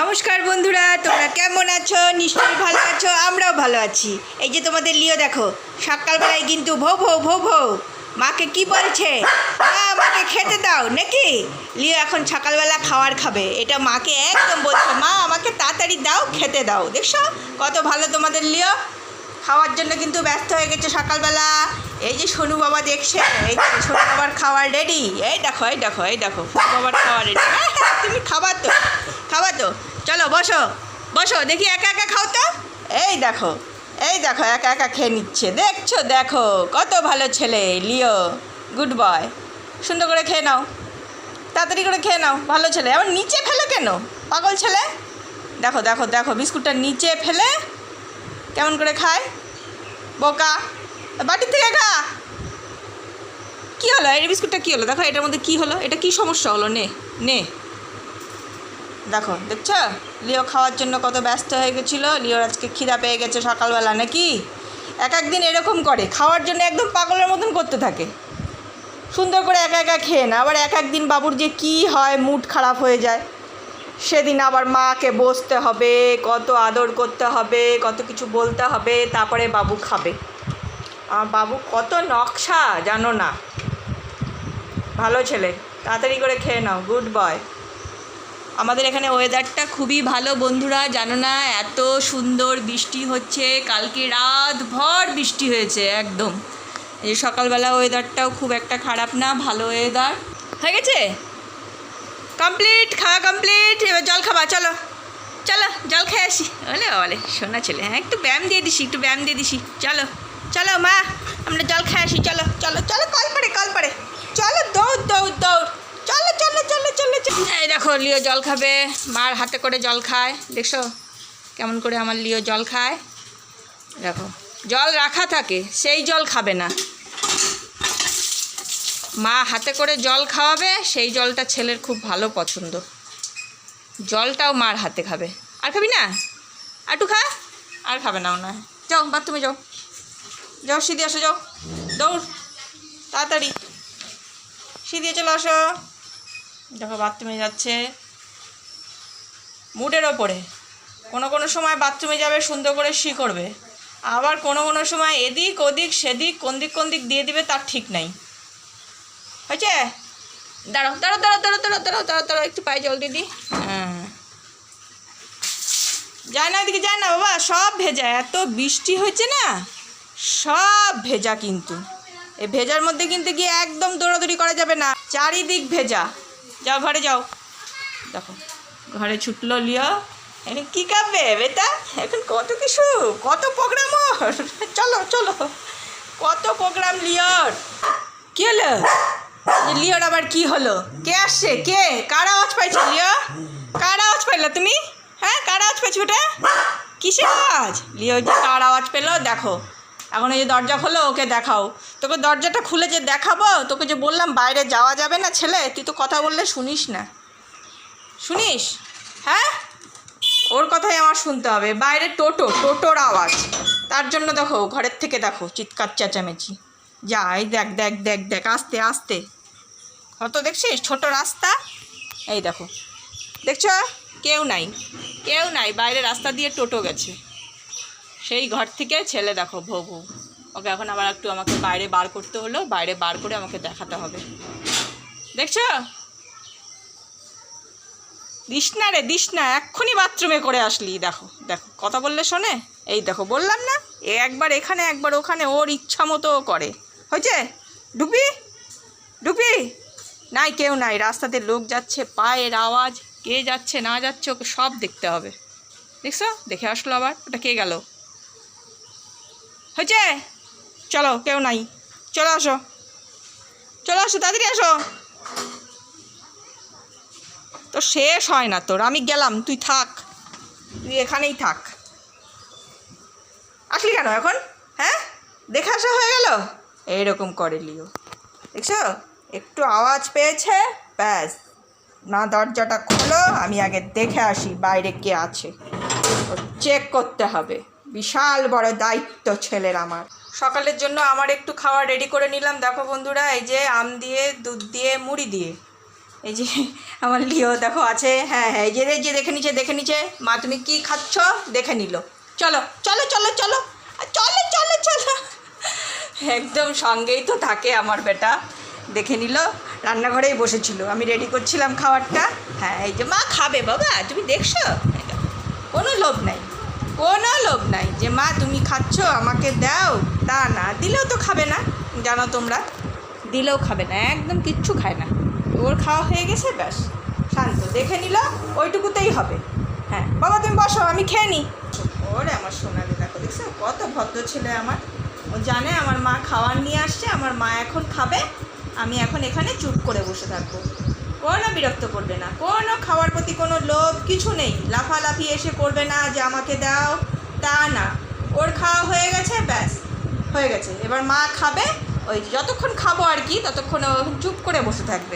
নমস্কার বন্ধুরা, তোমরা কেমন আছো? নিশ্চয়ই ভালো আছো, আমরাও ভালো আছি। এই যে তোমাদের লিও দেখো, সকালবেলায় কিন্তু ভৌ ভৌ ভৌ ভৌ। মাকে কি বলছে? মা, আমাকে খেতে দাও, নাকি? লিও এখন সকালবেলা খাওয়ার খাবে। এটা মাকে একদম বলছে, মা, আমাকে তাড়াতাড়ি দাও, খেতে দাও। দেখছ? কত ভালো তোমাদের লিও। খাওয়ার জন্য কিন্তু ব্যস্ত হয়ে গেছে সকালবেলা। এই যে সোনু বাবা দেখছে, এই যে সোনু বাবার খাওয়ার রেডি। এই দেখো এই দেখো এই দেখো, সোনু বাবার খাবার রেডি। তুমি খাবার তো। খাবার তো? চলো, বসো। বসো, দেখি একা একা খাও তো। এই দেখো এই দেখো, একা একা খেয়ে নিচ্ছে। দেখছ, দেখো, কত ভালো ছেলে, লিও গুড বয় সুন্দর করে খেয়ে নাও। তাড়াতাড়ি করে খেয়ে নাও, ভালো ছেলে। আবার নিচে ফেলে কেন? পাগল ছেলে? দেখো দেখো দেখো, বিস্কুটটা নিচে ফেলে কেমন করে খায়? বোকা। বাটির থেকে খা। কী হলো? এই বিস্কুটটা কী হলো? দেখো, এটার মধ্যে কী হলো? এটা কী সমস্যা হলো? নে নে। দেখো, দেখছ? লিও খাওয়ার জন্য কত ব্যস্ত হয়ে গেছিল। লিওর আজকে খিদা পেয়ে গেছে সকালবেলা, নাকি? এক একদিন এরকম করে, খাওয়ার জন্য একদম পাগলের মতন করতে থাকে। সুন্দর করে একা একা খেয়ে না, আবার এক একদিন বাবুর যে কী হয়, মুড খারাপ হয়ে যায়। সেদিন আবার মাকে বসতে হবে, কত আদর করতে হবে, কত কিছু বলতে হবে, তারপরে বাবু খাবে। আমার বাবু কত নকশা, জানো না। ভালো ছেলে, তাড়াতাড়ি করে খেয়ে নাও, গুড বয়। আমাদের এখানে ওয়েদারটা খুবই ভালো বন্ধুরা, জানো না? এত সুন্দর বৃষ্টি হচ্ছে, কালকে রাত ভর বৃষ্টি হয়েছে, একদম। এই সকালবেলা ওয়েদারটাও খুব একটা খারাপ না, ভালো ওয়েদার হয়ে গেছে? কমপ্লিট খাওয়া কমপ্লিট এবার জল খাবা, চলো। চলো, জল খেয়ে আসি। বলে বলে শোনা ছেলে হ্যাঁ একটু ব্যায়াম দিয়ে দিছি, একটু ব্যায়াম দিয়ে দিছি। চলো চলো মা, আমরা জল খেয়ে আসি, চলো চলো চলো, কল পড়ে কল পড়ে। চলো, দৌড় দৌড় দৌড় চলো চলো চলো চলো চলো এই দেখো, লিও জল খাবে। মার হাতে করে জল খায়। দেখছ? কেমন করে আমার লিও জল খায়? দেখো। জল রাখা থাকে, সেই জল খাবে না। মা হাতে করে জল খাওয়াবে, সেই জলটা ছেলের খুব ভালো পছন্দ। জলটাও মার হাতে খাবে। আর খাবি না? আটু খা। আর খাবে না না যাও, বাথরুমে যাও। যাও, সিধে আসো, যাও। দৌড়। তাড়াতাড়ি। সিধে চলে আসো। দেখো বাথরুমে যাচ্ছে। মুডের ওপরে। কোনো কোনো সময় বাথরুমে যাবে, সুন্দর করে শি করবে। আবার কোনো কোনো সময় এদিক ওদিক, সেদিক, কোন দিক কোন দিক দিয়ে দিবে, তার ঠিক নাই। হয়েছে? দাঁড়াও দাঁড়াও দাঁড়াও দাঁড়াও দাঁড়াও দাঁড়াও দাঁড়াও দাঁড়াও, একটু পায়ে জল দিয়ে দিই। হ্যাঁ। যায় না এদিকে যায় না, বাবা, সব ভেজা। এত বৃষ্টি হয়েছে না? সব ভেজা কিন্তু। এই ভেজার মধ্যে কিন্তু গিয়ে একদম দৌড়াদৌড়ি করা যাবে না। চারিদিক ভেজা। যাও, ঘরে যাও। দেখো, ঘরে ছুটলো লিও। এখন কী কাঁপবে বেটা? এখন কত কিছু, কত প্রোগ্রাম ওর? চলো চলো। কত প্রোগ্রাম লিওর? কী হলো? লিওর আবার কি হলো? কে আসছে? কে? কার আওয়াজ পাইছো লিও? কার আওয়াজ পাইলো তুমি? হ্যাঁ কার আওয়াজ পাইছো ওটা? কিসের আওয়াজ? লিও যে কার আওয়াজ পেল, দেখো। এখন এই যে দরজা খোলো, ওকে দেখাও। তোকে দরজাটা খুলে যে দেখাবো, তোকে যে বললাম বাইরে যাওয়া যাবে না ছেলে, তুই তো কথা বললে শুনিস না। শুনিস? হ্যাঁ? ওর কথাই আমার শুনতে হবে। বাইরে টোটো, টোটোর আওয়াজ। তার জন্য দেখো, ঘরের থেকে দেখো, চিৎকার চেঁচামেচি। যা, এই দেখ দেখ দেখ দেখ, আস্তে আস্তে। কত দেখছিস? ছোট রাস্তা। এই দেখো। দেখছ? কেউ নাই। কেউ নাই। বাইরে রাস্তা দিয়ে টোটো গেছে। সেই ঘর থেকে ছেলে দেখো ভৌ ওকে এখন আবার একটু আমাকে বাইরে বার করতে হলো, বাইরে বার করে আমাকে দেখাতে হবে। দেখছ? দিস না রে দিস না এক্ষুনি বাথরুমে করে আসলি। দেখো দেখো, কথা বললে শোনে? এই দেখো, বললাম না, এ একবার এখানে, একবার ওখানে, ওর ইচ্ছা মতো করে। হয়েছে? ডুবি? ডুবি? নাই, কেউ নাই। রাস্তাতে লোক যাচ্ছে, পায়ের আওয়াজ, কে যাচ্ছে, না যাচ্ছে, ওকে সব দেখতে হবে। দেখছ? দেখে আসলো আবার, ওটা কে গেল? হয়েছে? চলো, কেউ নাই। চলে আসো। চলে আসো, তাড়াতাড়ি আসো। তো শেষ হয় না তোর, আমি গেলাম, তুই থাক। তুই এখানেই থাক। আসলি কেন এখন? হ্যাঁ? দেখে আসা হয়ে গেল? এইরকম করে লিও। দেখছ? একটু আওয়াজ পেয়েছে, ব্যাস। না, দরজাটা খোলো, আমি আগে দেখে আসি বাইরে কে আছে। চেক করতে হবে। বিশাল বড় দায়িত্ব ছেলের আমার। সকালের জন্য আমার একটু খাওয়া রেডি করে নিলাম। দেখো বন্ধুরা, এই যে আম দিয়ে, দুধ দিয়ে, মুড়ি দিয়ে। এই যে আমার লিও দেখো আছে। হ্যাঁ হ্যাঁ এই যে এই যে, দেখে নিচ্ছে দেখে নিচ্ছে মা, তুমি কি খাচ্ছ? দেখে নিল। চলো চলো চলো চলো। চলো চলো চলো। একদম সঙ্গেই তো থাকে আমার বেটা। দেখে নিল, রান্নাঘরেই বসেছিল। আমি রেডি করছিলাম খাবারটা। হ্যাঁ এই যে মা খাবে বাবা, তুমি দেখছ? কোনো লোভ নাই। কোনো লোভ নাই। যে মা, তুমি খাচ্ছ, আমাকে দাও। তা না, দিলেও তো খাবে না। জানো তোমরা, দিলেও খাবে না, একদম কিচ্ছু খায় না। ওর খাওয়া হয়ে গেছে, ব্যাস। শান্ত, দেখে নিল, ওইটুকুতেই হবে। হ্যাঁ বাবা, তুমি বসো, আমি খেয়ে নিই। ওরে আমার সোনালি, দেখো, দেখছ? কত ভদ্র ছেলে আমার। ও জানে আমার মা খাওয়ার নিয়ে আসছে, আমার মা এখন খাবে। আমি এখন এখানে চুপ করে বসে থাকব। কোনো বিরক্ত করবে না। কোনো খাওয়ার প্রতি কোনো লোভ কিছু নেই। লাফালাফি এসে করবে না যে আমাকে দাও। তা না। ওর খাওয়া হয়ে গেছে, ব্যাস। হয়ে গেছে। এবার মা খাবে, ওই যতক্ষণ খাব আর কি, ততক্ষণ চুপ করে বসে থাকবে।